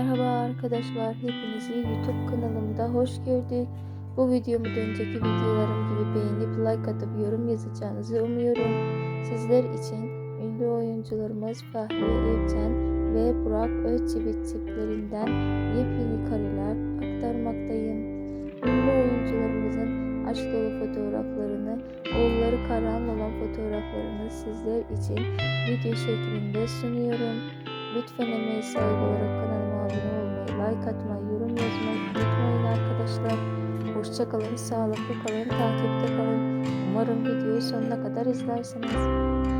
Merhaba arkadaşlar, hepinizi YouTube kanalımda hoş gördük. Bu videomu önceki videolarım gibi beğenip like atıp yorum yazacağınızı umuyorum. Sizler için ünlü oyuncularımız Fahri Evcen ve Burak Özçivit tiplerinden yepyeni kareler aktarmaktayım. Ünlü oyuncularımızın aşk dolu fotoğraflarını, oğulları Karahan olan fotoğraflarını sizler için video şeklinde sunuyorum. Lütfen emeğe saygı olarak kanalıma abone olmayı, like atmayı, yorum yazmayı unutmayın arkadaşlar. Hoşçakalın, sağlıklı kalın, takipte kalın. Umarım videoyu sonuna kadar izlersiniz.